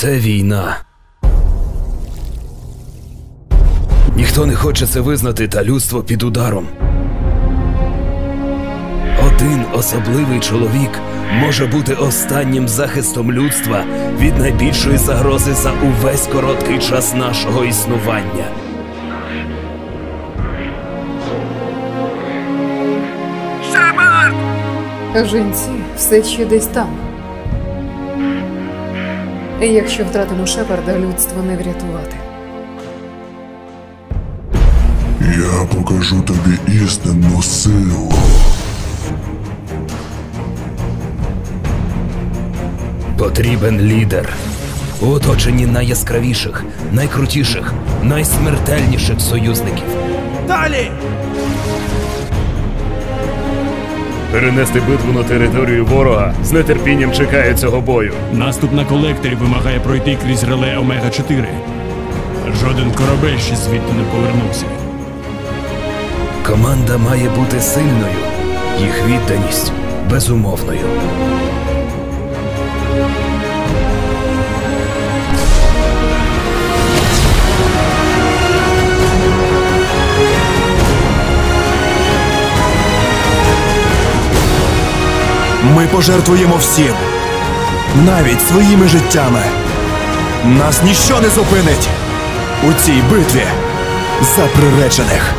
Це війна. Ніхто не хоче це визнати, та людство під ударом. Один особливий чоловік може бути останнім захистом людства від найбільшої загрози за увесь короткий час нашого існування. Жінці все ще десь там. І Якщо втратимо Шепарда, людство не врятувати. Я покажу тобі істинну силу. Потрібен лідер. У оточенні найяскравіших, найкрутіших, найсмертельніших союзників. Далі! Перенести битву на територію ворога з нетерпінням чекає цього бою. Наступ на колекторі вимагає пройти крізь реле Омега 4. Жоден корабель ще звідти не повернувся. Команда має бути сильною, їх відданість безумовною. Ми пожертвуємо всім, навіть своїми життями. Нас ніщо не зупинить у цій битві за приречених.